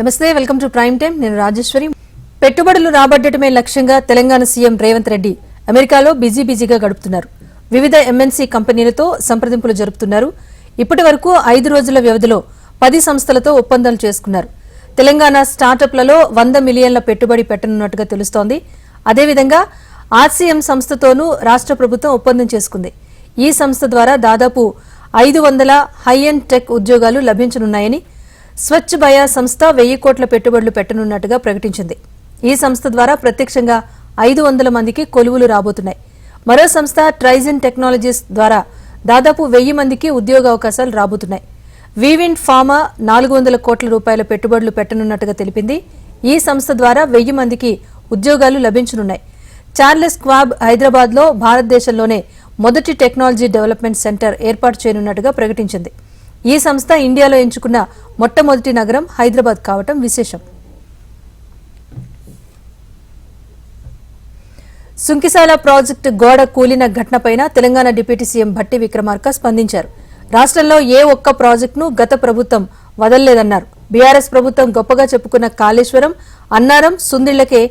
నమస్తే welcome to prime time నేను రాజేశ్వరి. పెట్టుబడులు రాబట్టడమే లక్ష్యంగా తెలంగాణ సీఎం రేవంత్ రెడ్డి అమెరికాలో బిజీ బిజీగా గడుపుతున్నారు. వివిధ ఎంఎన్సీ కంపెనీలతో సంప్రదింపులు జరుపుతున్నారు. ఇప్పటి వరకు ఐదు రోజుల వ్యవధిలో పది సంస్థలతో ఒప్పందాలు చేసుకున్నారు. తెలంగాణ స్టార్టప్లలో వంద మిలియన్ల పెట్టుబడి పెట్టనున్నట్టుగా తెలుస్తోంది. అదేవిధంగా ఆర్సీఎం సంస్థతోనూ రాష్ట్ర ప్రభుత్వం ఒప్పందం చేసుకుంది. ఈ సంస్థ ద్వారా దాదాపు ఐదు వందల హై అండ్ టెక్ ఉద్యోగాలు లభించనున్నాయని స్వచ్ఛ భయ సంస్థ వెయ్యి కోట్ల పెట్టుబడులు పెట్టనున్నట్టుగా ప్రకటించింది. ఈ సంస్థ ద్వారా ప్రత్యక్షంగా ఐదు వందల మందికి కొలువులు రాబోతున్నాయి. మరో సంస్థ ట్రైజన్ టెక్నాలజీస్ ద్వారా దాదాపు వెయ్యి మందికి ఉద్యోగ అవకాశాలు రాబోతున్నాయి. వీవిన్ ఫార్మా నాలుగు వందల కోట్ల రూపాయల పెట్టుబడులు పెట్టనున్నట్టుగా తెలిపింది. ఈ సంస్థ ద్వారా వెయ్యి మందికి ఉద్యోగాలు లభించనున్నాయి. చార్లెస్ క్వాబ్ హైదరాబాద్లో భారతదేశంలోనే మొదటి టెక్నాలజీ డెవలప్మెంట్ సెంటర్ ఏర్పాటు చేయనున్నట్టుగా ప్రకటించింది. ఈ సంస్థ ఇండియాలో ఎంచుకున్న మొట్టమొదటి నగరం హైదరాబాద్ కావటం విశేషం. సుంకిశాల ప్రాజెక్టు గోడ కూలిన ఘటనపైన తెలంగాణ డిప్యూటీ సీఎం భట్టి విక్రమార్క స్పందించారు. రాష్ట్రంలో ఏ ఒక్క ప్రాజెక్టును గత ప్రభుత్వం వదలలేదన్నారు. బీఆర్ఎస్ ప్రభుత్వం గొప్పగా చెప్పుకున్న కాళేశ్వరం అన్నారం సుందిళ్ళకే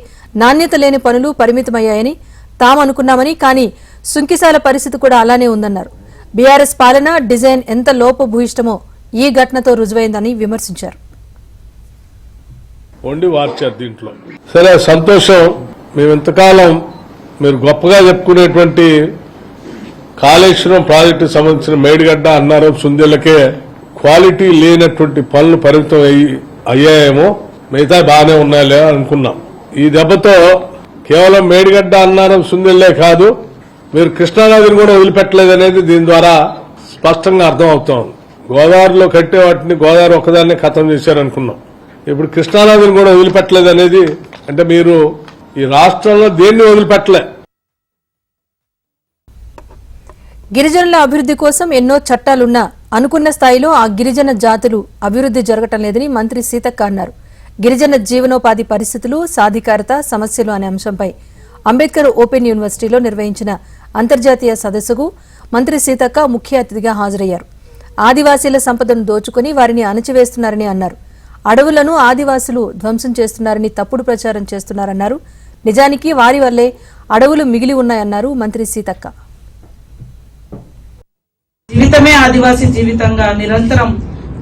నాణ్యత లేని పనులు పరిమితమయ్యాయని తాము అనుకున్నామని కానీ సుంకిశాల పరిస్థితి కూడా అలానే ఉందన్నారు. బీఆర్ఎస్ పాలన డిజైన్ ఎంత లోపభూయిష్టమో ఈ ఘటనతో రుజువైందని విమర్శించారు. వండి వార్చారు దీంట్లో. సరే సంతోషం. మేము ఇంతకాలం మీరు గొప్పగా చెప్పుకునేటువంటి కాళేశ్వరం ప్రాజెక్టు సంబంధించిన మేడిగడ్డ అన్నారం సుందెలకే క్వాలిటీ లేనటువంటి పనులు పరిమితం అయ్యి అయ్యాయేమో. మిగతా బాగానే ఉన్నాయలే అనుకున్నాం. ఈ దెబ్బతో కేవలం మేడిగడ్డ అన్నారం సుందెల్లే కాదు మీరు కృష్ణానదిని కూడా వదిలిపెట్టలేదు అనేది దీని ద్వారా స్పష్టంగా అర్థం అవుతోంది గోదావరిలో కట్టే వాటిని గోదావరి ఒక్కదాన్ని ఖతం చేశారనుకున్నాం. ఇప్పుడు కృష్ణానదిని కూడా వదిలిపెట్టలేదు అనేది అంటే మీరు ఈ రాష్ట్రంలో దేన్ని వదిలిపెట్టలే? గిరిజనుల అభివృద్ధి కోసం ఎన్నో చట్టాలున్నా అనుకున్న స్థాయిలో ఆ గిరిజన జాతులు అభివృద్ధి జరగటం లేదని మంత్రి సీతక్క అన్నారు. గిరిజన జీవనోపాధి పరిస్థితులు సాధికారత సమస్యలు అనే అంశంపై అంబేద్కర్ ఓపెన్ యూనివర్సిటీలో నిర్వహించిన అంతర్జాతీయ సదస్సుకు మంత్రి సీతక్క ముఖ్య అతిథిగా హాజరయ్యారు. ఆదివాసీల సంపదను దోచుకుని వారిని అణచివేస్తున్నారని అన్నారు. అడవులను ఆదివాసులు ధ్వంసం చేస్తున్నారని తప్పుడు ప్రచారం చేస్తున్నారన్నారు. నిజానికి వారి వల్లే అడవులు మిగిలి ఉన్నాయన్నారు మంత్రి సీతక్క. జీవితమే ఆదివాసీ జీవితంగా నిరంతరం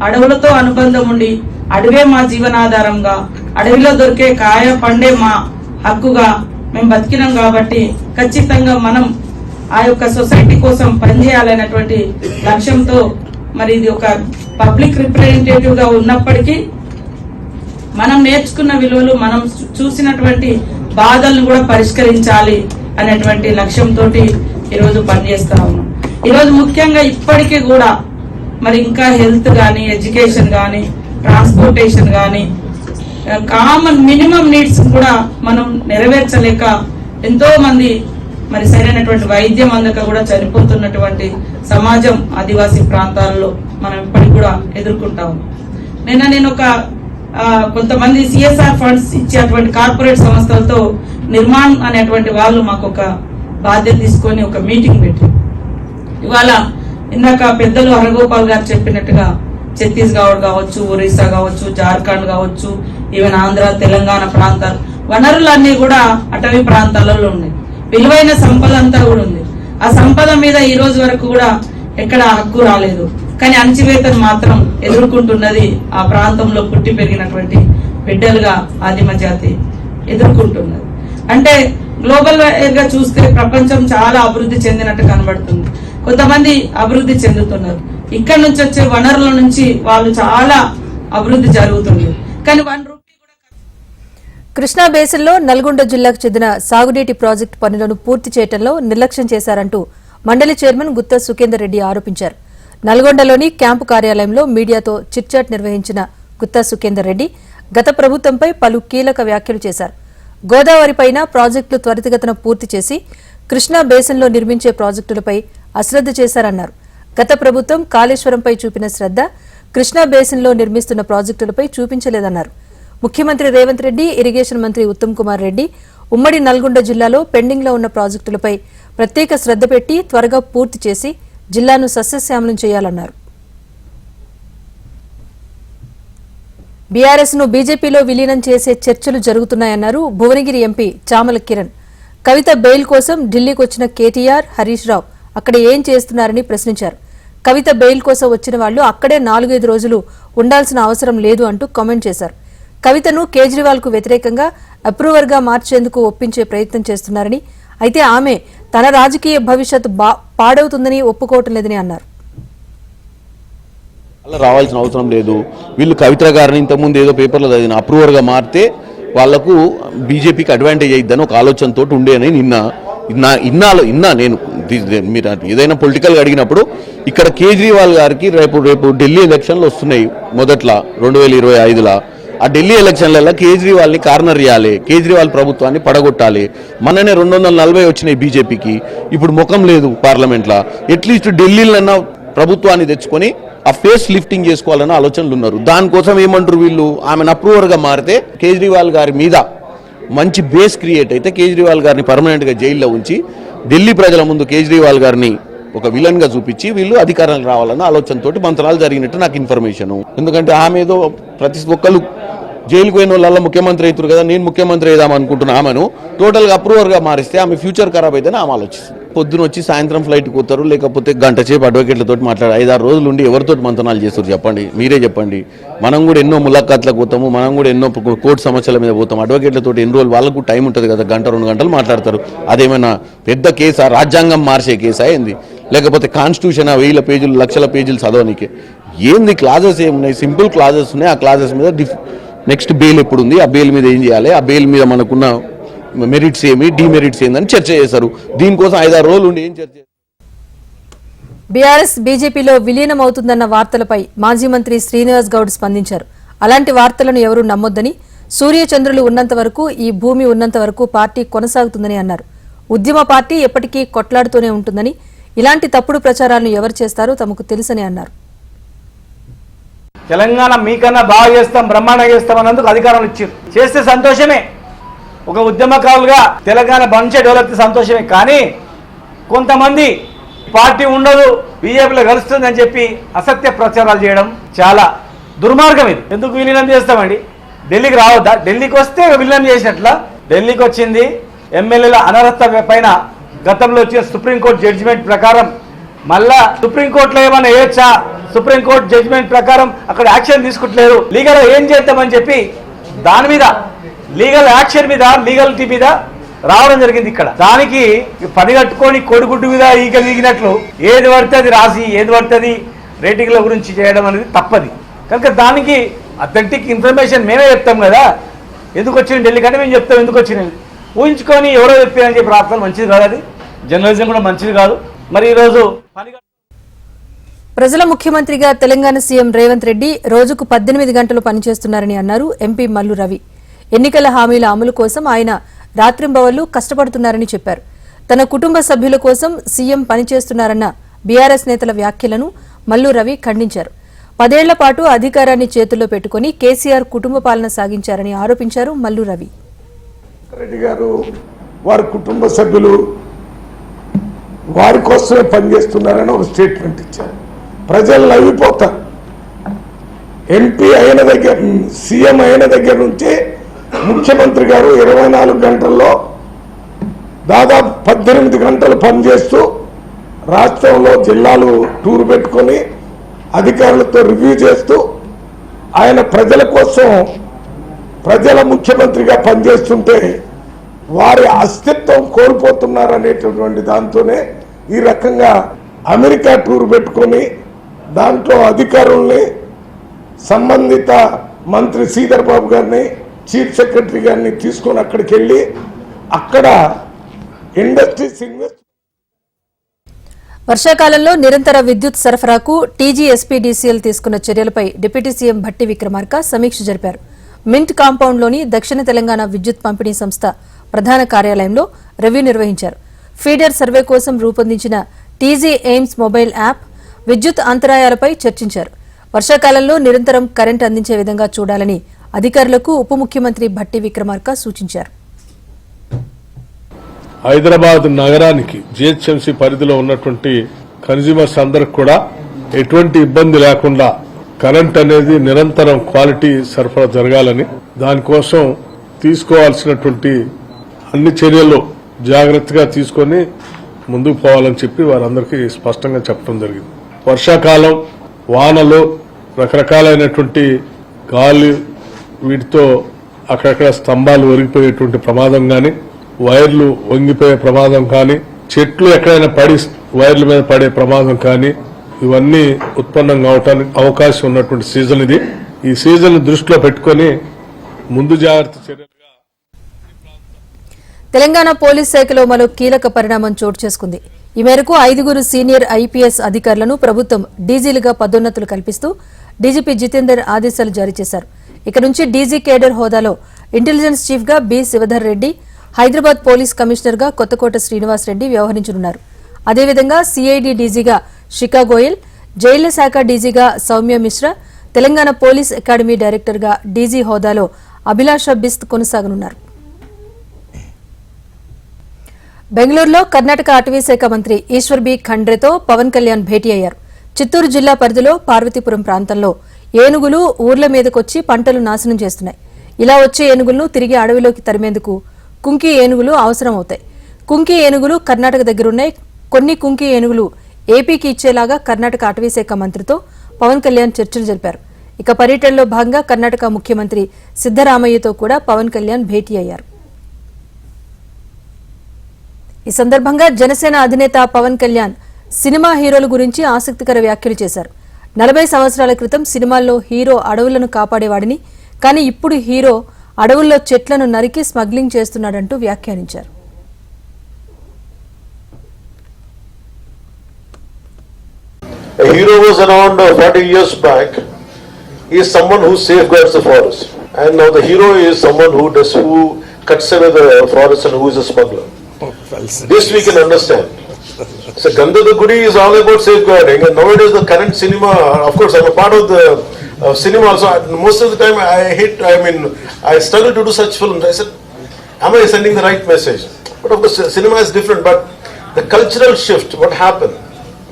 అడవులతో అనుబంధం ఉండి అడవే మా జీవనాధారంగా అడవిలో దొరికే కాయ పండే మా హక్కుగా మేము బతికినాం కాబట్టి ఖచ్చితంగా మనం ఆ యొక్క సొసైటీ కోసం పనిచేయాలనేటువంటి లక్ష్యంతో మరి ఇది ఒక పబ్లిక్ రిప్రజెంటేటివ్గా ఉన్నప్పటికీ మనం నేర్చుకున్న విలువలు మనం చూసినటువంటి బాధలను కూడా పరిష్కరించాలి అనేటువంటి లక్ష్యంతో ఈరోజు పనిచేస్తా ఉన్నాం. ఈరోజు ముఖ్యంగా ఇప్పటికీ కూడా మరి ఇంకా హెల్త్ కానీ ఎడ్యుకేషన్ కానీ ట్రాన్స్పోర్టేషన్ కానీ కామన్ మినిమం నీడ్స్ కూడా మనం నెరవేర్చలేక ఎంతో మంది మరి సరైనటువంటి వైద్యం అందక కూడా చనిపోతున్నటువంటి సమాజం ఆదివాసీ ప్రాంతాల్లో మనం ఇప్పటికి కూడా ఎదుర్కొంటాం నిన్న నేను ఒక కొంతమంది సిఎస్ఆర్ ఫండ్స్ ఇచ్చేటువంటి కార్పొరేట్ సంస్థలతో నిర్మాణ్ అనేటువంటి వాళ్ళు మాకు ఒక బాధ్యత తీసుకొని ఒక మీటింగ్ పెట్టి ఇవాళ ఇందాక పెద్దలు హరగోపాల్ గారు చెప్పినట్టుగా ఛత్తీస్గఢ్ కావచ్చు ఒరిస్సా కావచ్చు జార్ఖండ్ కావచ్చు ఈవెన్ ఆంధ్ర తెలంగాణ ప్రాంతాలు వనరులన్నీ కూడా అటవీ ప్రాంతాలలో ఉన్నాయి. విలువైన సంపద అంతా కూడా ఉంది. ఆ సంపద మీద ఈ రోజు వరకు కూడా ఎక్కడ హక్కు రాలేదు. కానీ అణచివేతను మాత్రం ఎదుర్కొంటున్నది ఆ ప్రాంతంలో పుట్టి పెరిగినటువంటి బిడ్డలుగా ఆదిమ జాతి ఎదుర్కొంటున్నది. అంటే గ్లోబల్గా చూస్తే ప్రపంచం చాలా అభివృద్ధి చెందినట్టు కనబడుతుంది. కొంతమంది అభివృద్ధి చెందుతున్నారు. ఇక్కడ నుంచి వచ్చే వనరుల నుంచి వాళ్ళు చాలా అభివృద్ధి జరుగుతుంది. కానీ వన్ కృష్ణా బేసిన్లో నల్గొండ జిల్లాకు చెందిన సాగునీటి ప్రాజెక్టు పనులను పూర్తి చేయడంలో నిర్లక్ష్యం చేశారంటూ మండలి చైర్మన్ గుత్తా సుఖేందర్ రెడ్డి ఆరోపించారు. నల్గొండలోని క్యాంపు కార్యాలయంలో మీడియాతో చిట్చాట్ నిర్వహించిన గుత్తా సుఖేందర్ రెడ్డి గత ప్రభుత్వంపై పలు కీలక వ్యాఖ్యలు చేశారు. గోదావరిపైన ప్రాజెక్టులు త్వరితగతన పూర్తి చేసి కృష్ణా బేసిన్లో నిర్మించే ప్రాజెక్టులపై అశ్రద్ధ చేశారన్నారు. గత ప్రభుత్వం కాళేశ్వరంపై చూపిన శ్రద్ధ కృష్ణా బేసిన్లో నిర్మిస్తున్న ప్రాజెక్టులపై చూపించలేదన్నారు. ముఖ్యమంత్రి రేవంత్ రెడ్డి ఇరిగేషన్ మంత్రి ఉత్తమ్ కుమార్ రెడ్డి ఉమ్మడి నల్గొండ జిల్లాలో పెండింగ్లో ఉన్న ప్రాజెక్టులపై ప్రత్యేక శ్రద్ధ పెట్టి త్వరగా పూర్తి చేసి జిల్లాను సస్యశ్యామలం చేయాలన్నారు. బీఆర్ఎస్ను బీజేపీలో విలీనం చేసే చర్చలు జరుగుతున్నాయన్నారు భువనగిరి ఎంపీ చామల కిరణ్. కవిత బెయిల్ కోసం ఢిల్లీకి వచ్చిన కేటీఆర్ హరీష్ రావు అక్కడ ఏం చేస్తున్నారని ప్రశ్నించారు. కవిత బెయిల్ కోసం వచ్చిన వాళ్ళు అక్కడే నాలుగైదు రోజులు ఉండాల్సిన అవసరం లేదు అంటూ కామెంట్ చేశారు. కవితను కేజ్రీవాల్కు వ్యతిరేకంగా అప్రూవర్గా మార్చేందుకు ఒప్పించే ప్రయత్నం చేస్తున్నారని అయితే ఆమె తన రాజకీయ భవిష్యత్ బా- పాడవుతుందని ఒప్పుకోవటం లేదని అన్నారు. అలా రావాల్సిన అవసరం లేదు. వీళ్ళు కవిత గారిని ఇంతకుముందు ఏదో పేపర్లో చదివిన అప్రూవర్గా మారితే వాళ్ళకు బీజేపీకి అడ్వాంటేజ్ అయ్యిద్దని ఒక ఆలోచనతో ఉండే అని నిన్న ఇన్నా ఇన్నాలో ఇన్నా నేను మీరు ఏదైనా పొలిటికల్గా అడిగినప్పుడు ఇక్కడ కేజ్రీవాల్ గారికి రేపు రేపు ఢిల్లీ ఎలక్షన్లు వస్తున్నాయి మొదట్లో రెండు వేల ఇరవై ఐదులో. ఆ ఢిల్లీ ఎలక్షన్లలో కేజ్రీవాల్ని కార్నర్ చేయాలి కేజ్రీవాల్ ప్రభుత్వాన్ని పడగొట్టాలి. మననే రెండు వందల నలభై వచ్చినాయి బీజేపీకి. ఇప్పుడు ముఖం లేదు పార్లమెంట్లో. అట్లీస్ట్ ఢిల్లీలన్నా ప్రభుత్వాన్ని తెచ్చుకొని ఆ ఫేస్ లిఫ్టింగ్ చేసుకోవాలన్న ఆలోచనలు ఉన్నారు. దానికోసం ఏమంటారు వీళ్ళు? ఆమెను అప్రూవర్గా మారితే కేజ్రీవాల్ గారి మీద మంచి బేస్ క్రియేట్ అయితే కేజ్రీవాల్ గారిని పర్మనెంట్గా జైల్లో ఉంచి ఢిల్లీ ప్రజల ముందు కేజ్రీవాల్ గారిని ఒక విలన్గా చూపించి వీళ్ళు అధికారానికి రావాలన్న ఆలోచనతోటి మంత్రాలు జరిగినట్టు నాకు ఇన్ఫర్మేషన్. ఎందుకంటే ఆమె ఏదో ప్రతి ఒక్కరు జైలుకు పోయిన వాళ్ళ ముఖ్యమంత్రి అవుతారు కదా నేను ముఖ్యమంత్రి అయిదాం అనుకుంటున్నా ఆమెను. టోటల్గా అప్రూవర్గా మారిస్తే ఆమె ఫ్యూచర్ ఖరాబ్ అయితేనే ఆమె ఆలోచిస్తుంది. పొద్దున వచ్చి సాయంత్రం ఫ్లైట్కి పోతారు లేకపోతే గంట సేపు అడ్వకేట్లతో మాట్లాడు ఐదారు రోజులు ఉండి ఎవరితో మంతనాలు చేస్తారు చెప్పండి మీరే చెప్పండి. మనం కూడా ఎన్నో ములాఖాత్లకు పోతాము మనం కూడా ఎన్నో కోర్టు సమస్యల మీద పోతాం అడ్వకేట్లతో ఎన్ని రోజులు వాళ్ళకు టైం ఉంటుంది కదా గంట రెండు గంటలు మాట్లాడతారు. అదేమైనా పెద్ద కేసా రాజ్యాంగం మార్చే కేసా ఏంది? లేకపోతే కాన్స్టిట్యూషన్ వేల పేజీలు లక్షల పేజీలు చదవనీకి. ఏంది క్లాజెస్ ఏమున్నాయి? సింపుల్ క్లాజెస్ ఉన్నాయి ఆ క్లాజెస్ మీద డిఫ్ నెక్స్ట్ బెయిల్ ఎప్పుడు ఉంది ఆ బెయిల్ మీద ఏం చేయాలి? ఆ బెయిల్ మీద మనకున్న మెరిట్స్ ఏమి? డిమెరిట్స్ ఏందని చర్చ చేశారు. దీనికోసం ఐదారు రోజులు ఉండి ఏం చర్చ బీఆర్ఎస్ బీజేపీలో విలీనం అవుతుందన్న వార్తలపై మాజీ మంత్రి శ్రీనివాస్ గౌడ్ స్పందించారు. అలాంటి వార్తలను ఎవరూ నమ్మొద్దని సూర్యచంద్రులు ఉన్నంత వరకు ఈ భూమి ఉన్నంత వరకు పార్టీ కొనసాగుతుందని అన్నారు. ఉద్యమ పార్టీ ఎప్పటికీ కొట్లాడుతూనే ఉంటుందని ఇలాంటి తప్పుడు ప్రచారాలను ఎవరు చేస్తారో తమకు తెలుసని అన్నారు. తెలంగాణ మీకన్నా బాగా చేస్తాం బ్రహ్మాండంగా చేస్తాం అన్నందుకు అధికారం ఇచ్చారు. చేస్తే సంతోషమే. ఒక ఉద్యమకారులుగా తెలంగాణ బంచే డెవలప్ సంతోషమే. కానీ కొంతమంది పార్టీ ఉండదు బీజేపీలో కలుస్తుంది అని చెప్పి అసత్య ప్రచారాలు చేయడం చాలా దుర్మార్గం ఇది. ఎందుకు విలీనం చేస్తామండి? ఢిల్లీకి రావద్దా? ఢిల్లీకి వస్తే విలీనం చేసినట్ల? ఢిల్లీకి వచ్చింది ఎమ్మెల్యేల అనర్హత పైన గతంలో వచ్చిన సుప్రీంకోర్టు జడ్జిమెంట్ ప్రకారం మళ్ళా సుప్రీంకోర్టులో ఏమైనా వేయొచ్చా? సుప్రీంకోర్టు జడ్జిమెంట్ ప్రకారం అక్కడ యాక్షన్ తీసుకుంటలేరు లీగల్ ఏం చేద్దామని చెప్పి దాని మీద లీగల్ యాక్షన్ మీద లీగల్టీ మీద రావడం జరిగింది ఇక్కడ. దానికి పని కట్టుకొని కొడుగుడ్డు మీద ఈగ వీగినట్లు ఏది పడితే అది రాసి ఏది పడుతుంది రేటింగ్ల గురించి చేయడం అనేది తప్పది. కనుక దానికి అథెంటిక్ ఇన్ఫర్మేషన్ మేమే చెప్తాం కదా. ఎందుకు వచ్చింది ఢిల్లీ కంటే మేము చెప్తాం ఎందుకు వచ్చినది ఊహించుకొని ఎవరో చెప్పారని చెప్పి రాస్తాను మంచిది కాదు అది. జర్నలిజం కూడా మంచిది కాదు. మరి ఈరోజు పని ప్రజల ముఖ్యమంత్రిగా తెలంగాణ సీఎం రేవంత్ రెడ్డి రోజుకు పద్దెనిమిది గంటలు పనిచేస్తున్నారని అన్నారు ఎంపీ మల్లు రవి. ఎన్నికల హామీల అమలు కోసం ఆయన రాత్రింబవళ్ళు కష్టపడుతున్నారని చెప్పారు. తన కుటుంబ సభ్యుల కోసం సీఎం పనిచేస్తున్నారన్న బీఆర్ఎస్ నేతల వ్యాఖ్యలను మల్లు రవి ఖండించారు. పదేళ్ళ పాటు అధికారాన్ని చేతుల్లో పెట్టుకుని కేసీఆర్ కుటుంబ పాలన సాగించారని ఆరోపించారు మల్లు రవి. రెడ్డి గారు వారి కుటుంబ సభ్యులు వారి కోసమే పనిచేస్తున్నారని ఒక స్టేట్మెంట్ ఇచ్చారు. ప్రజలు నవ్విపోతారు ఎంపీ అయిన దగ్గర సీఎం అయిన దగ్గర నుంచి ముఖ్యమంత్రి గారు ఇరవై నాలుగు గంటల్లో దాదాపు పద్దెనిమిది గంటలు పనిచేస్తూ రాష్ట్రంలో జిల్లాలు టూర్ పెట్టుకొని అధికారులతో రివ్యూ చేస్తూ ఆయన ప్రజల కోసం ప్రజల ముఖ్యమంత్రిగా పనిచేస్తుంటే వారి అస్తిత్వం కోల్పోతున్నారనేటటువంటి దాంతోనే ఈ రకంగా అమెరికా టూర్ పెట్టుకొని దాంట్లో అధికారుల్ని సంబంధిత మంత్రి శ్రీధర్ బాబు గారిని చీఫ్ సెక్రటరీ గారిని తీసుకొని అక్కడికి వెళ్ళి అక్కడ ఇండస్ట్రీస్ ఇన్వెస్ట్ వర్షాకాలంలో నిరంతర విద్యుత్ సరఫరాకు టీజీఎస్పీడీసీఎల్ తీసుకున్న చర్యలపై డిప్యూటీ సీఎం భట్టి విక్రమార్క సమీక్ష జరిపారు. మింట్ కాంపౌండ్లోని దక్షిణ తెలంగాణ విద్యుత్ పంపిణీ సంస్థ ప్రధాన కార్యాలయంలో రివ్యూ నిర్వహించారు. ఫీడర్ సర్వే కోసం రూపొందించిన టీజీ ఎయిమ్స్ మొబైల్ యాప్ విద్యుత్ అంతరాయాలపై చర్చించారు. వర్షాకాలంలో నిరంతరం కరెంట్ అందించే విధంగా చూడాలని అధికారులకు ఉప ముఖ్యమంత్రి భట్టి విక్రమార్క సూచించారు. హైదరాబాద్ నగరానికి జిహెచ్ఎంసీ పరిధిలో ఉన్నటువంటి కన్జ్యూమర్స్ అందరికి కూడా ఎటువంటి ఇబ్బంది లేకుండా కరెంట్ అనేది నిరంతరం క్వాలిటీ సరఫరా జరగాలని దానికోసం తీసుకోవాల్సినటువంటి అన్ని చర్యలు జాగ్రత్తగా తీసుకొని ముందుకు పోవాలని చెప్పి వారందరికీ స్పష్టంగా చెప్పడం జరిగింది. వర్షాకాలం వానలు రకరకాలైనటువంటి గాలి వీటితో అక్కడక్కడ స్తంభాలు ఒరిగిపోయేటువంటి ప్రమాదం కానీ వైర్లు వంగిపోయే ప్రమాదం కానీ చెట్లు ఎక్కడైనా పడి వైర్ల మీద పడే ప్రమాదం కానీ ఇవన్నీ ఉత్పన్నం కావటానికి అవకాశం ఉన్నటువంటి సీజన్ ఇది. ఈ సీజన్ దృష్టిలో పెట్టుకొని ముందు జాగ్రత్త చర్యలు తెలంగాణ పోలీస్ శాఖలో మరో కీలక పరిణామం చోటు చేసుకుంది. ఈ మేరకు ఐదుగురు సీనియర్ ఐపీఎస్ అధికారులను ప్రభుత్వం డీజీలుగా పదోన్నతులు కల్పిస్తూ డీజీపీ జితేందర్ ఆదేశాలు జారీ చేశారు. ఇక నుంచి డీజీ కేడర్ హోదాలో ఇంటెలిజెన్స్ చీఫ్గా బి శివధర్ రెడ్డి హైదరాబాద్ పోలీస్ కమిషనర్గా కొత్తకోట శ్రీనివాస్ రెడ్డి వ్యవహరించనున్నారు. అదేవిధంగా సిఐడి డీజీగా శిఖా గోయల్ జైళ్ళ శాఖ డీజీగా సౌమ్య మిశ్రా తెలంగాణ పోలీస్ అకాడమీ డైరెక్టర్గా డీజీ హోదాలో అభిలాష బిస్త్ కొనసాగనున్నారు. బెంగళూరులో కర్ణాటక అటవీ శాఖ మంత్రి ఈశ్వర్ బి. ఖండ్రేతో పవన్ కళ్యాణ్ భేటీ అయ్యారు. చిత్తూరు జిల్లా పరిధిలో పార్వతీపురం ప్రాంతంలో ఏనుగులు ఊర్ల మీదకొచ్చి పంటలు నాశనం చేస్తున్నాయి. ఇలా వచ్చే ఏనుగులను తిరిగి అడవిలోకి తరిమేందుకు కుంకి ఏనుగులు అవసరం అవుతాయి కుంకి ఏనుగులు కర్ణాటక దగ్గరున్నాయి. కొన్ని కుంకి ఏనుగులు ఏపీకి ఇచ్చేలాగా కర్ణాటక అటవీ శాఖ మంత్రితో పవన్ కళ్యాణ్ చర్చలు జరిపారు. ఇక పర్యటనలో భాగంగా కర్ణాటక ముఖ్యమంత్రి సిద్దరామయ్యతో కూడా పవన్ కళ్యాణ్ భేటీ అయ్యారు. ఈ సందర్భంగా జనసేన అధినేత పవన్ కళ్యాణ్ సినిమా హీరోల గురించి ఆసక్తికర వ్యాఖ్యలు చేశారు. నలభై సంవత్సరాల క్రితం సినిమాల్లో హీరో అడవులను కాపాడేవాడిని కానీ ఇప్పుడు హీరో అడవుల్లో చెట్లను నరికి స్మగ్లింగ్ చేస్తున్నాడంటూ వ్యాఖ్యానించారు. Uh, forest. And now the hero is someone who does who cuts This we can understand. So Gandha the Gudi is all about safeguarding and nowadays the current cinema, of course I'm a part of the uh, cinema also. Most of the time I hate, I mean, I struggle to do such films. I said, am I sending the right message? But of course cinema is different but the cultural shift, what happened?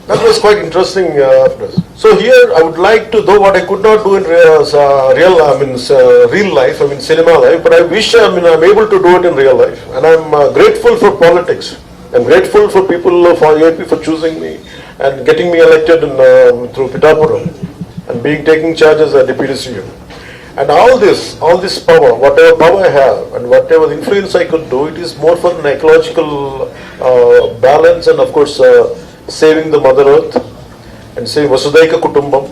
That was quite interesting uh. So here, I would like to, though what I could not do in real, uh, real I mean, uh, real life, I mean, cinema life, but I wish, I mean, I'm able to do it in real life. And I'm uh, grateful for politics. I'm grateful for people for UAP for choosing me and getting me elected in, um through Pitapuram and being taking charge as a deputy CM. And all this, all this power, whatever power I have and whatever influence I could do, it is more for an ecological uh, balance and of course uh, saving the mother earth and saving వసుదైక కుటుంబం.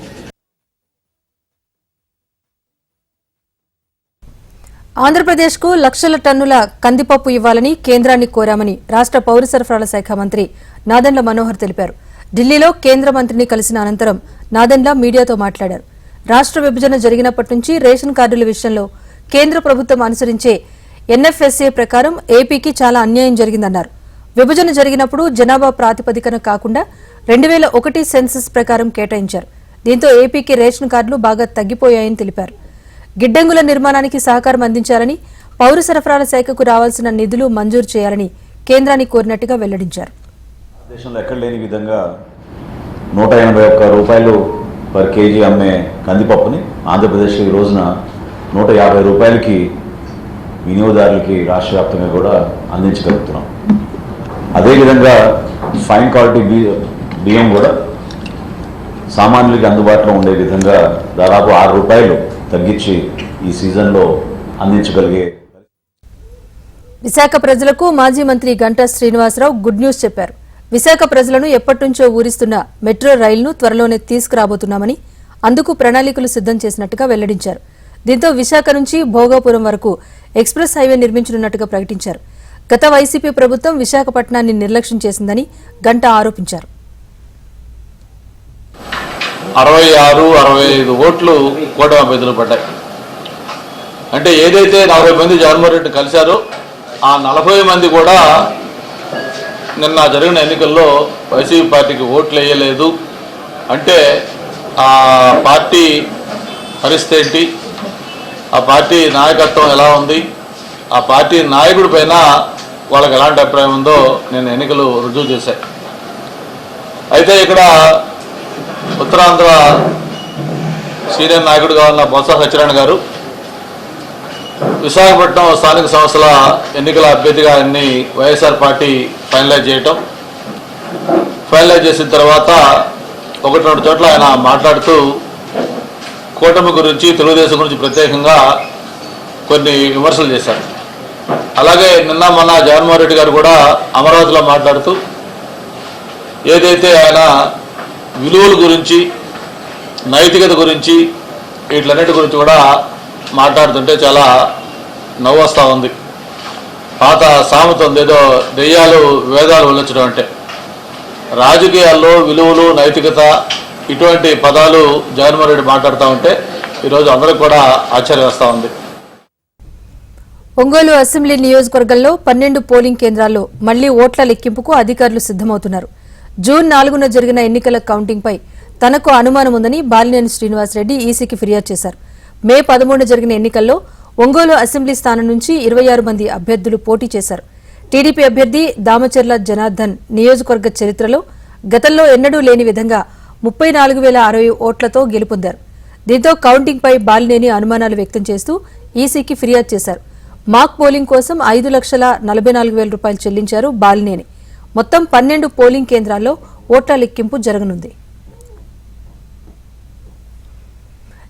ఆంధ్రప్రదేశ్కు లక్షల టన్నుల కందిపప్పు ఇవ్వాలని కేంద్రాన్ని కోరామని రాష్ట్ర పౌర సరఫరాల శాఖ మంత్రి నాదెండ్ల మనోహర్ తెలిపారు. ఢిల్లీలో కేంద్ర మంత్రిని కలిసిన అనంతరం నాదెండ్ల మీడియాతో మాట్లాడారు. రాష్ట్ర విభజన జరిగినప్పటి నుంచి రేషన్ కార్డుల విషయంలో కేంద్ర ప్రభుత్వం అనుసరించే ఎన్ఎఫ్ఎస్ఏ ప్రకారం ఏపీకి చాలా అన్యాయం జరిగిందన్నారు. విభజన జరిగినప్పుడు జనాభా ప్రాతిపదికన కాకుండా రెండు వేల ఒకటి సెన్సస్ ప్రకారం కేటాయించారు. దీంతో ఏపీకి రేషన్ కార్డులు బాగా తగ్గిపోయాయని తెలిపారు. గిడ్డంగుల నిర్మాణానికి సహకారం అందించాలని పౌర సరఫరాల శాఖకు రావాల్సిన నిధులు మంజూరు చేయాలని కేంద్రాన్ని కోరినట్టుగా వెల్లడించారు. దేశంలో ఎక్కడ లేని విధంగా నూట ఎనభై ఒక్క రూపాయలు పర్ కేజీ అమ్మే కందిపప్పుని ఆంధ్రప్రదేశ్ ఈ రోజున నూట యాభై రూపాయలకి వినియోగదారులకి రాష్ట్ర వ్యాప్తంగా కూడా అందించగలుగుతున్నాం. అదేవిధంగా ఫైన్ క్వాలిటీ బి- బియ్యం కూడా సామాన్యులకి అందుబాటులో ఉండే విధంగా దాదాపు ఆరు రూపాయలు తగ్గించి ఈ సీజన్లో అందించగలిగే విశాఖ ప్రజలకు మాజీ మంత్రి గంటా శ్రీనివాసరావు గుడ్ న్యూస్ చెప్పారు. విశాఖ ప్రజలను ఎప్పటినుంచో ఊరిస్తున్న మెట్రో రైలును త్వరలోనే తీసుకురాబోతున్నామని అందుకు ప్రణాళికలు సిద్ధం చేసినట్టుగా వెల్లడించారు. దీంతో విశాఖ నుంచి భోగాపురం వరకు ఎక్స్ప్రెస్ హైవే నిర్మించనున్నట్టుగా ప్రకటించారు. గత వైసీపీ ప్రభుత్వం విశాఖపట్నాన్ని నిర్లక్ష్యం చేసిందని గంట ఆరోపించారు. అరవై ఆరు అరవై ఐదు ఓట్లు కూటమి అభ్యర్థులు పడ్డాయి. అంటే ఏదైతే నలభై మంది జగన్మోహన్ రెడ్డి కలిశారో ఆ నలభై మంది కూడా నిన్న జరిగిన ఎన్నికల్లో వైసీపీ పార్టీకి ఓట్లు వేయలేదు. అంటే ఆ పార్టీ పరిస్థితి ఏంటి? ఆ పార్టీ నాయకత్వం ఎలా ఉంది? ఆ పార్టీ నాయకుడి పైన వాళ్ళకి ఎలాంటి అభిప్రాయం ఉందో నేను ఎన్నికలు రుజువు చేశాయి అయితే ఇక్కడ ఉత్తరాంధ్ర సీనియర్ నాయకుడుగా ఉన్న బొత్స సత్యనారాయణ గారు విశాఖపట్నం స్థానిక సంస్థల ఎన్నికల అభ్యర్థిగా అన్ని వైఎస్ఆర్ పార్టీ ఫైనలైజ్ చేయటం ఫైనలైజ్ చేసిన తర్వాత ఒకటి రెండు చోట్ల ఆయన మాట్లాడుతూ కూటమి గురించి తెలుగుదేశం గురించి ప్రత్యేకంగా కొన్ని విమర్శలు చేశారు. అలాగే నిన్న మొన్న జగన్మోహన్ రెడ్డి గారు కూడా అమరావతిలో మాట్లాడుతూ ఏదైతే ఆయన విలువల గురించి నైతికత గురించి వీటిలన్నిటి గురించి కూడా మాట్లాడుతుంటే చాలా నవ్వు వస్తూ ఉంది. పాత సామెత ఉంది ఏదో దెయ్యాలు వేదాలు వల్లచడం అంటే. రాజకీయాల్లో విలువలు నైతికత ఇటువంటి పదాలు జగన్మోహన్ రెడ్డి మాట్లాడుతూ ఉంటే ఈరోజు అందరికి కూడా ఆశ్చర్యం వేస్తూ ఉంది. ఒంగోలు అసెంబ్లీ నియోజకవర్గంలో పన్నెండు పోలింగ్ కేంద్రాల్లో మళ్ళీ ఓట్ల లెక్కింపుకు అధికారులు సిద్దమవుతున్నారు జూన్ నాలుగున జరిగిన ఎన్నికల కౌంటింగ్పై తనకు అనుమానం ఉందని బాలినేని శ్రీనివాసరెడ్డి ఈసీకి ఫిర్యాదు చేశారు. మే పదమూడున జరిగిన ఎన్నికల్లో ఒంగోలు అసెంబ్లీ స్థానం నుంచి ఇరవై ఆరు మంది అభ్యర్థులు పోటీ చేశారు. టీడీపీ అభ్యర్థి దామచర్ల జనార్దన్ నియోజకవర్గ చరిత్రలో గతంలో ఎన్నడూ లేని విధంగా ముప్పై నాలుగు వేల అరవై ఓట్లతో గెలుపొందారు. దీంతో కౌంటింగ్పై బాలినేని అనుమానాలు వ్యక్తం చేస్తూ ఈసీకి ఫిర్యాదు చేశారు. మాక్ పోలింగ్ కోసం ఐదు లక్షల నలభై నాలుగు వేల రూపాయలు చెల్లించారు బాలినేని. మొత్తం పన్నెండు పోలింగ్ కేంద్రాల్లో ఓట్ల లెక్కింపు జరగనుంది.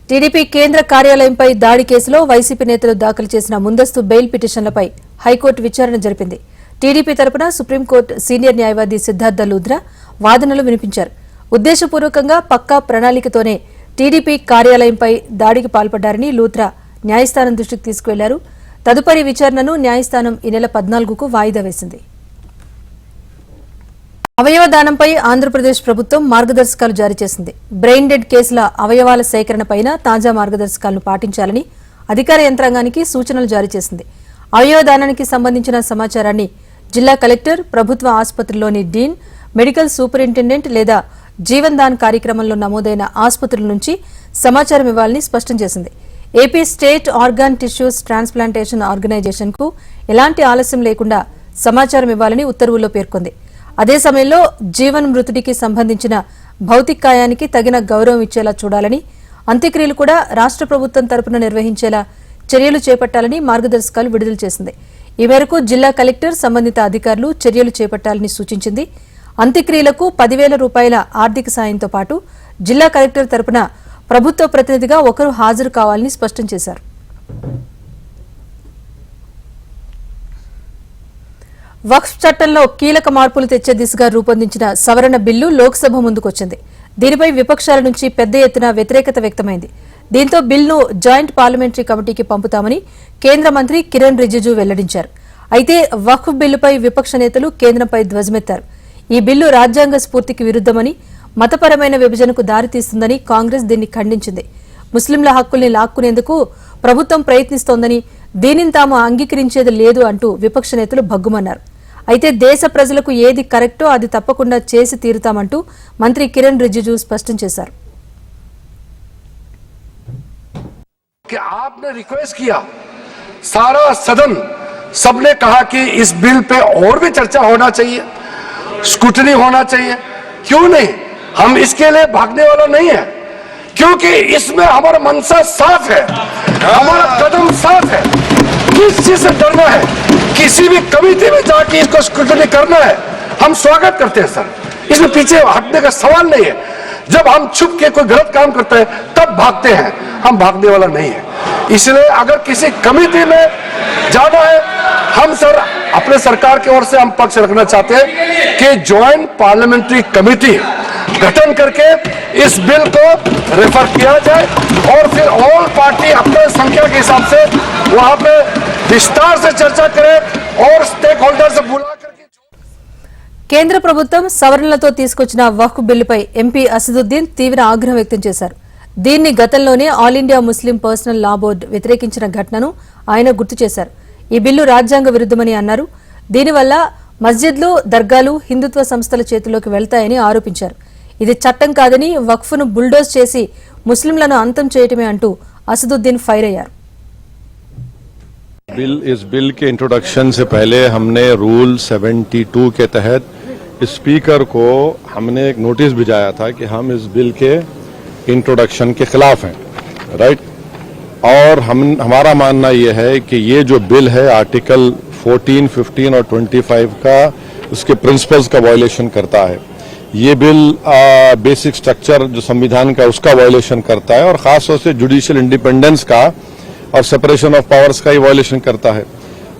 టీడీపీ కేంద్ర కార్యాలయంపై దాడి కేసులో వైసీపీ నేతలు దాఖలు చేసిన ముందస్తు బెయిల్ పిటిషన్లపై హైకోర్టు విచారణ జరిపింది. టీడీపీ తరపున సుప్రీంకోర్టు సీనియర్ న్యాయవాది సిద్ధార్థ లూద్రా వాదనలు వినిపించారు. ఉద్దేశపూర్వకంగా పక్కా ప్రణాళికతోనే టీడీపీ కార్యాలయంపై దాడికి పాల్పడ్డారని లూథ్రా న్యాయస్థానం దృష్టికి తీసుకువెళ్ళారు. తదుపరి విచారణను న్యాయస్థానం ఈ నెల పద్నాలుగుకు వాయిదా వేసింది. అవయవ దానంపై ఆంధ్రప్రదేశ్ ప్రభుత్వం మార్గదర్శకాలు జారీ చేసింది. బ్రెయిన్ డెడ్ కేసుల అవయవాల సేకరణపైన తాజా మార్గదర్శకాలను పాటించాలని అధికార యంత్రాంగానికి సూచనలు జారీ చేసింది. అవయవ దానానికి సంబంధించిన సమాచారాన్ని జిల్లా కలెక్టర్ ప్రభుత్వ ఆసుపత్రిలోని డీన్ మెడికల్ సూపరింటెండెంట్ లేదా జీవన్ దాన్ కార్యక్రమంలో నమోదైన ఆసుపత్రుల నుంచి సమాచారం ఇవ్వాలని స్పష్టం చేసింది. AP state organ tissues transplantation ఆర్గనైజేషన్కు ఎలాంటి ఆలస్యం లేకుండా సమాచారం ఇవ్వాలని ఉత్తర్వుల్లో పేర్కొంది. అదే సమయంలో జీవన్ మృతుడికి సంబంధించిన భౌతికాయానికి తగిన గౌరవం ఇచ్చేలా చూడాలని అంత్యక్రియలు కూడా రాష్ట్ర ప్రభుత్వం తరపున నిర్వహించేలా చర్యలు చేపట్టాలని మార్గదర్శకాలు విడుదల చేసింది. ఈ మేరకు జిల్లా కలెక్టర్ సంబంధిత అధికారులు చర్యలు చేపట్టాలని సూచించింది. అంత్యక్రియలకు పదివేల రూపాయల ఆర్థిక సాయంతో పాటు జిల్లా కలెక్టర్ తరపున ప్రభుత్వ ప్రతినిధిగా ఒకరు హాజరు కావాలని స్పష్టం చేశారు. వక్ఫ్ చట్టంలో కీలక మార్పులు తెచ్చే దిశగా రూపొందించిన సవరణ బిల్లు లోక్సభ ముందుకొచ్చింది. దీనిపై విపక్షాల నుంచి పెద్ద ఎత్తున వ్యతిరేకత వ్యక్తమైంది. దీంతో బిల్లును జాయింట్ పార్లమెంటరీ కమిటీకి పంపుతామని కేంద్ర మంత్రి కిరణ్ రిజిజు వెల్లడించారు. అయితే వక్ఫ్ బిల్లుపై విపక్ష నేతలు కేంద్రంపై ధ్వజమెత్తారు. ఈ బిల్లు రాజ్యాంగ స్ఫూర్తికి విరుద్దమని మతపరమైన విభజనకు దారితీస్తుందని కాంగ్రెస్ దీన్ని ఖండించింది ముస్లింల హక్కుల్ని లాక్కునేందుకు ప్రభుత్వం ప్రయత్నిస్తోందని దీనిని తాము అంగీకరించేది లేదు అంటూ విపక్ష నేతలు భగ్గుమన్నారు అయితే దేశ ప్రజలకు ఏది కరెక్టో అది తప్పకుండా చేసి తీరుతామంటూ మంత్రి కిరణ్ రిజిజు స్పష్టం చేశారు कि आपने रिक्वेस्ट किया सारा सदन सबने कहा कि इस बिल पे और भी चर्चा होना चाहिए स्कूटनी होना चाहिए क्यों नहीं हम इसके लिए भागने वाला नहीं है, क्योंकि इसमें हमारा मनसा साफ़ है, हमारा कदम साफ़ है। किस चीज़ से डरना है? किसी भी कमिटी में जाके इसको स्क्रूटनी करना है। हम स्वागत करते हैं, सर। इसमें पीछे हटने का सवाल नहीं है। जब हम छुप के कोई गलत काम करता है, तब भागते हैं। हम भागने वाला नहीं है। इसलिए अगर किसी कमिटी में जाना है, हम, सर, अपने सरकार की ओर से हम पक्ष रखना चाहते हैं कि ज्वाइंट पार्लियामेंट्री कमेटी गठन करके इस बिल को रेफर किया जाए और फिर ऑल पार्टी अपने संख्या के हिसाब से वहां पे विस्तार से चर्चा करें और स्टेक होल्डर से बुला करके కేంద్ర ప్రభుత్వం సవరణలతో తీసుకొచ్చిన వక్ఫ్ బిల్లుపై ఎంపీ అసదుద్దీన్ తీవ్ర ఆగ్రహం వ్యక్తం చేశారు దీన్ని గతంలోనే all India Muslim personal law board వ్యతిరేకించిన ఘటనను ఆయన గుర్తు చేశారు ఈ బిల్లు రాజ్యాంగ విరుద్ధమని అన్నారు దీనివల్ల మస్జిద్లు దర్గాలు హిందుత్వ సంస్థల చేతుల్లోకి వెళ్తాయని ఆరోపించారు ఇది చట్టం కాదని వక్ఫ్ను బుల్డోజ్ చేసి ముస్లింలను అంతం చేయటమే అంటూ అసదుద్దీన్ ఫైర్ అయ్యారు बिल इस बिल के इंट्रोडक्शन से पहले हमने रूल 72 के तहत स्पीकर को हमने एक नोटिस भिजाया था कि हम इस बिल के इंट्रोडक्शन के खिलाफ हैं राइट और हम हमारा मानना यह है कि ये जो बिल है आर्टिकल 14, 15 और 25 का उसके प्रिंसिपल्स का वायलेशन करता है ये बिल बेसिक स्ट्रक्चर जो संविधान का उसका वायलेशन करता है और खास तौर से जुडिशियल इंडिपेंडेंस का और सेपरेशन ऑफ पावर्स का ये वायलेशन करता है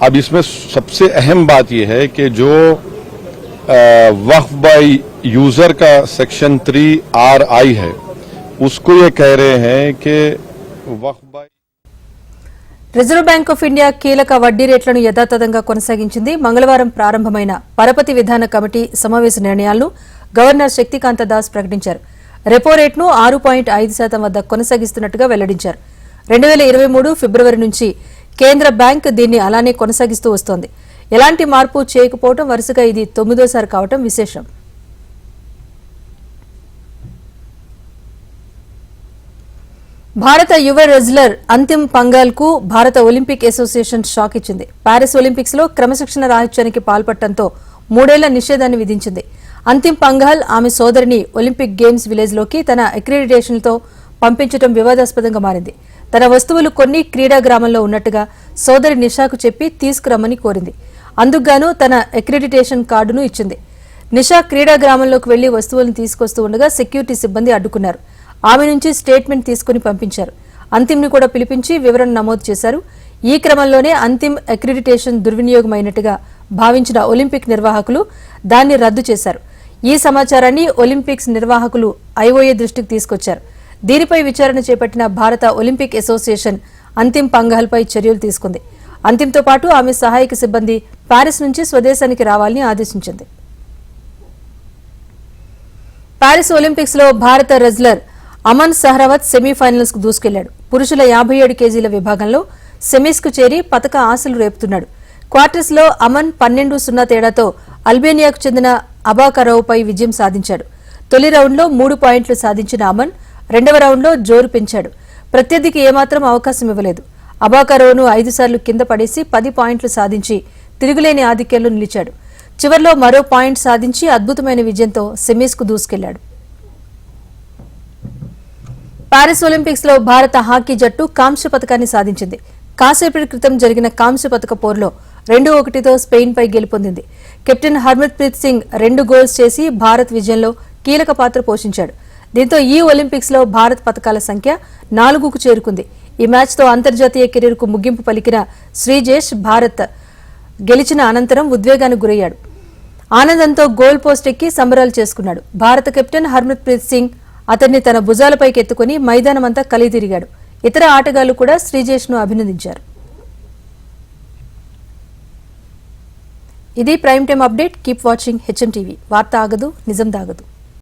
अब इसमें सबसे अहम बात यह है कि जो वक्फ बाय यूजर का सेक्शन थ्री आर आई है उसको ये कह रहे हैं कि वक्फ by Reserve Bank of India కీలక వడ్డీ రేట్లను యథాతథంగా కొనసాగించింది మంగళవారం ప్రారంభమైన పరపతి విధాన కమిటీ సమావేశ నిర్ణయాలను గవర్నర్ శక్తికాంత దాస్ ప్రకటించారు. రెపో రేట్ను ఆరు పాయింట్ ఐదు శాతం వద్ద కొనసాగిస్తున్నట్టుగా వెల్లడించారు. రెండు వేల ఇరవై మూడు ఫిబ్రవరి నుంచి కేంద్ర బ్యాంక్ దీన్ని అలానే కొనసాగిస్తూ వస్తోంది. ఎలాంటి మార్పు చేయకపోవడం వరుసగా ఇది తొమ్మిదోసారి కావటం విశేషం. భారత యువ రెజ్లర్ అంతిమ్ పంగాల్కు భారత ఒలింపిక్ అసోసియేషన్ షాక్ ఇచ్చింది. పారిస్ ఒలింపిక్స్లో క్రమశిక్షణ రాహిత్యానికి పాల్పడటంతో మూడేళ్ళ నిషేధాన్ని విధించింది. అంతిమ్ పంగాల్ ఆమె సోదరిని ఒలింపిక్ గేమ్స్ విలేజ్లోకి తన అక్రిడిటేషన్తో పంపించడం వివాదాస్పదంగా మారింది. తన వస్తువులు కొన్ని క్రీడా గ్రామంలో ఉన్నట్టుగా సోదరి నిషాకు చెప్పి తీసుకురమ్మని కోరింది. అందుకుగాను తన అక్రిడిటేషన్ కార్డును ఇచ్చింది. నిషా క్రీడా గ్రామంలోకి వెళ్ళి వస్తువులను తీసుకొస్తూ ఉండగా సెక్యూరిటీ సిబ్బంది అడ్డుకున్నారు. ఆమె నుంచి స్టేట్మెంట్ తీసుకుని పంపించారు. అంతిమ్ని కూడా పిలిపించి వివరణ నమోదు చేశారు. ఈ క్రమంలోనే అంతిమ్ అక్రిడిటేషన్ దుర్వినియోగమైనట్టుగా భావించిన ఒలింపిక్ నిర్వాహకులు దాన్ని రద్దు చేశారు. ఈ సమాచారాన్ని ఒలింపిక్స్ నిర్వాహకులు ఐఓఏ దృష్టికి తీసుకొచ్చారు. దీనిపై విచారణ చేపట్టిన భారత ఒలింపిక్ అసోసియేషన్ అంతిమ్ పంగాల్పై చర్యలు తీసుకుంది. అంతింతో పాటు ఆమె సహాయక సిబ్బంది పారిస్ నుంచి స్వదేశానికి రావాలని ఆదేశించింది. పారిస్ ఒలింపిక్స్లో భారత రెజ్లర్ అమన్ సహ్రావత్ సెమీఫైనల్స్కు దూసుకెళ్ళాడు. పురుషుల యాభై ఏడు కేజీల విభాగంలో సెమీస్కు చేరి పతక ఆశలు రేపుతున్నాడు. క్వార్టర్స్లో అమన్ పన్నెండు సున్నా తేడాతో అల్బేనియాకు చెందిన అబాకరోవ్పై విజయం సాధించాడు. తొలి రౌండ్లో మూడు పాయింట్లు సాధించిన అమన్ రెండవ రౌండ్లో జోరు పెంచాడు. ప్రత్యర్థికి ఏమాత్రం అవకాశం ఇవ్వలేదు. అబాకరోవ్ను ఐదుసార్లు కింద పడేసి పది పాయింట్లు సాధించి తిరుగులేని ఆధిక్యంలో నిలిచాడు. చివర్లో మరో పాయింట్ సాధించి అద్భుతమైన విజయంతో సెమీస్కు దూసుకెళ్ళాడు. పారిస్ ఒలింపిక్స్లో భారత హాకీ జట్టు కాంస్య పథకాన్ని సాధించింది. కాసేపటి క్రితం జరిగిన కాంస్య పథక పోరులో రెండు ఒకటితో స్పెయిన్పై గెలుపొందింది. కెప్టెన్ హర్మత్ ప్రీత్ సింగ్ రెండు గోల్స్ చేసి భారత్ విజయంలో కీలక పాత్ర పోషించాడు. దీంతో ఈ ఒలింపిక్స్లో భారత్ పథకాల సంఖ్య నాలుగుకు చేరుకుంది. ఈ మ్యాచ్తో అంతర్జాతీయ కెరీర్కు ముగింపు పలికిన శ్రీజేష్ భారత్ గెలిచిన అనంతరం ఉద్వేగానికి గురయ్యాడు. ఆనందంతో గోల్ పోస్ట్ ఎక్కి సంబరాలు చేసుకున్నాడు. భారత కెప్టెన్ హర్మత్ ప్రీత్ సింగ్ అతన్ని తన భుజాలపైకి ఎత్తుకుని మైదానమంతా కలితిరిగాడు ఇతర ఆటగాళ్ళు కూడా శ్రీజేష్ను అభినందించారు. ఇది prime time update. Keep watching HM TV. వార్త ఆగదు నిజం దాగదు